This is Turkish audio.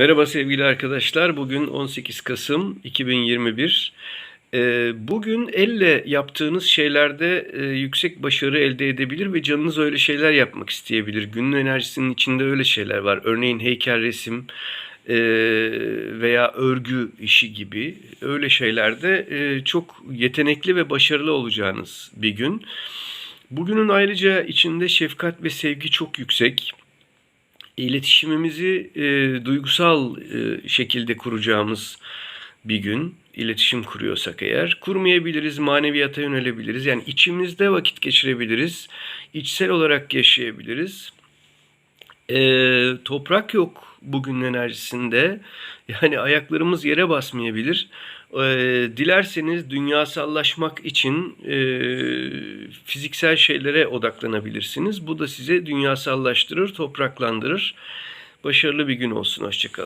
Merhaba sevgili arkadaşlar. Bugün 18 Kasım 2021. Ee, Bugün elle yaptığınız şeylerde e, yüksek başarı elde edebilir ve canınız öyle şeyler yapmak isteyebilir. Günün enerjisinin içinde öyle şeyler var. Örneğin heykel resim e, veya örgü işi gibi öyle şeylerde e, çok yetenekli ve başarılı olacağınız bir gün. Bugünün ayrıca içinde şefkat ve sevgi çok yüksek iletişimimizi e, duygusal e, şekilde kuracağımız bir gün iletişim kuruyorsak eğer kurmayabiliriz, maneviyata yönelebiliriz. Yani içimizde vakit geçirebiliriz, içsel olarak yaşayabiliriz. E, toprak yok bugünün enerjisinde. Yani ayaklarımız yere basmayabilir. E, dilerseniz dünyasallaşmak için e, fiziksel şeylere odaklanabilirsiniz. Bu da size dünyasallaştırır, topraklandırır. Başarılı bir gün olsun. Hoşçakalın.